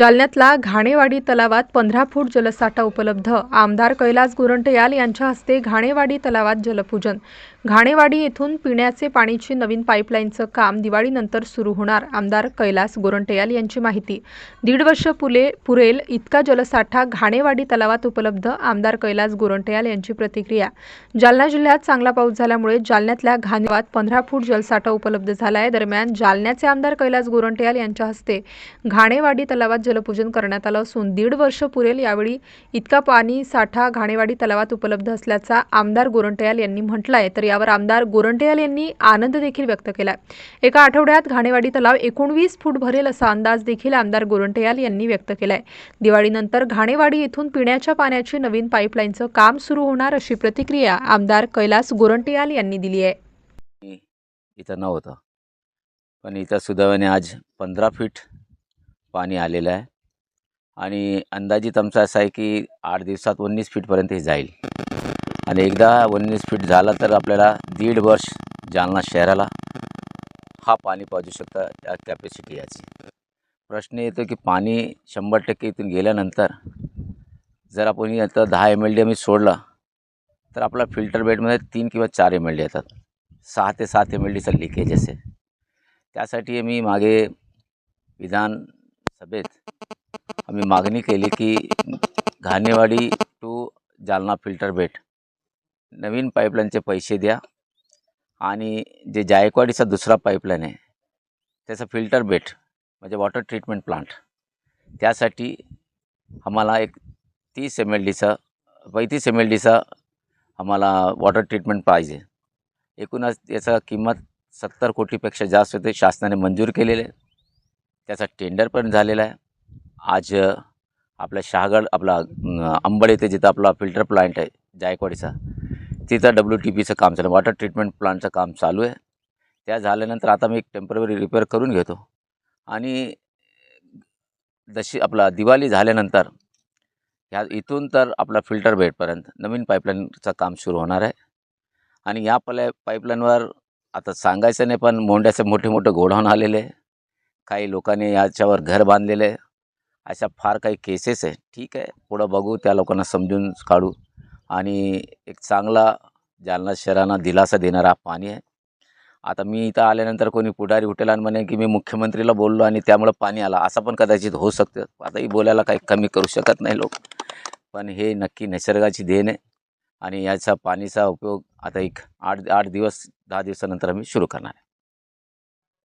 जालन्यातला घाणेवाडी तलावात पंधरा फूट जलसाठा उपलब्ध. आमदार कैलास गोरंट्याल यांच्या हस्ते घाणेवाडी तलावात जलपूजन. घाणेवाडी येथून पिण्याचे पाणीची नवीन पाईपलाईनचं काम दिवाळीनंतर सुरू होणार आमदार कैलास गोरंट्याल यांची माहिती. दीड वर्ष पुले पुरेल इतका जलसाठा घाणेवाडी तलावात उपलब्ध आमदार कैलास गोरंट्याल यांची प्रतिक्रिया. जालना जिल्ह्यात चांगला पाऊस झाल्यामुळे जालन्यातल्या घाणेवात पंधरा फूट जलसाठा उपलब्ध झाला आहे दरम्यान जालन्याचे आमदार कैलास गोरंट्याल यांच्या हस्ते घाणेवाडी तलावात जलपूजन करण्यात आलं असून दीड वर्ष पुरेल यावेळी इतका पाणी साठा घाणेवाडी तलावात उपलब्ध असल्याचा आमदार गोरंट्याल यांनी म्हटलं आहे तर यावर आमदार गोरंट्याल यांनी आनंद देखील व्यक्त केला एका आठवड्यात घाणेवाडी तलाव एकोणवीस फूट भरेल असा अंदाज देखील आमदार गोरंट्याल यांनी व्यक्त केलाय. दिवाळीनंतर घाणेवाडी येथून पिण्याच्या पाण्याची नवीन पाईपलाईनचं काम सुरू होणार अशी प्रतिक्रिया आमदार कैलास गोरंट्याल यांनी दिली आहे. इथं नव्हतं. पण इथं सुदैवाने आज पंधरा फीट पाणी आलेलं आहे. आणि अंदाजित आमचा असा आहे की आठ दिवसात उन्नीस फीटपर्यंत हे जाईल. आणि एकदा उन्नीस फीट झालं तर आपल्याला दीड वर्ष जालना शहराला हा पाणी पाजू शकता त्या कॅपॅसिटी याची. प्रश्न येतो की पाणी शंभर टक्के इथून गेल्यानंतर जर आपण आता दहा एम एल डी आम्ही सोडला तर आपला फिल्टर बेडमध्ये तीन किंवा चार एम एल डी येतात. सहा ते सात एम एल डीचं लिकेज असेल. त्यासाठी आम्ही मागे विधान सभेत आम्ही मागणी केली की Ghanewadi to Jalna filter bed नवीन पाईपलाईनचे पैसे द्या आणि जे जायकवाडीचा दुसरा पाईपलाईन आहे त्याचा फिल्टर बेट म्हणजे वॉटर ट्रीटमेंट प्लांट त्यासाठी आम्हाला एक तीस एम एल डीचा पैतीस एम एल डीचा आम्हाला वॉटर ट्रीटमेंट पाहिजे. एकूणच याचा किंमत सत्तर कोटीपेक्षा जास्त होते शासनाने मंजूर केलेले आहे. त्याचा टेंडर पण झालेला आहे. आज आपला शहागड आपला अंबड येथे जिथं आपला फिल्टर प्लांट आहे जायकवाडीचा तिथं डब्ल्यू टी पीचं काम चालू वॉटर ट्रीटमेंट प्लांटचं काम चालू आहे. त्या झाल्यानंतर आता मी एक टेंपररी रिपेअर करून घेतो. आणि जशी आपला दिवाळी झाल्यानंतर ह्या इथून तर आपला फिल्टर बेडपर्यंत नवीन पाईपलाईनचं काम सुरू होणार आहे. आणि या पलाय पाईपलाईनवर आता सांगायचं नाही पण मोंड्याचे मोठे मोठे गोडाऊन आलेले आहे. काही लोकांनी याच्यावर घर बांधलेलं आहे. अशा फार काही केसेस आहे. ठीक आहे. पुढं बघू त्या लोकांना समजून काढू. आणि एक चांगला जालना शहरांना दिलासा देणारा पाणी आहे. आता मी इथं आल्यानंतर कोणी पुढारी उठेल आणि म्हणे की मी मुख्यमंत्रीला बोललो आणि त्यामुळं पाणी आला. असं पण कदाचित होऊ शकतं. आताही बोलायला काही कमी करू शकत नाही लोक. पण हे नक्की निसर्गाची देण आहे. आणि याचा पाणीचा उपयोग आता एक आठ आठ दिवस दहा दिवसानंतर आम्ही सुरू करणार आहे.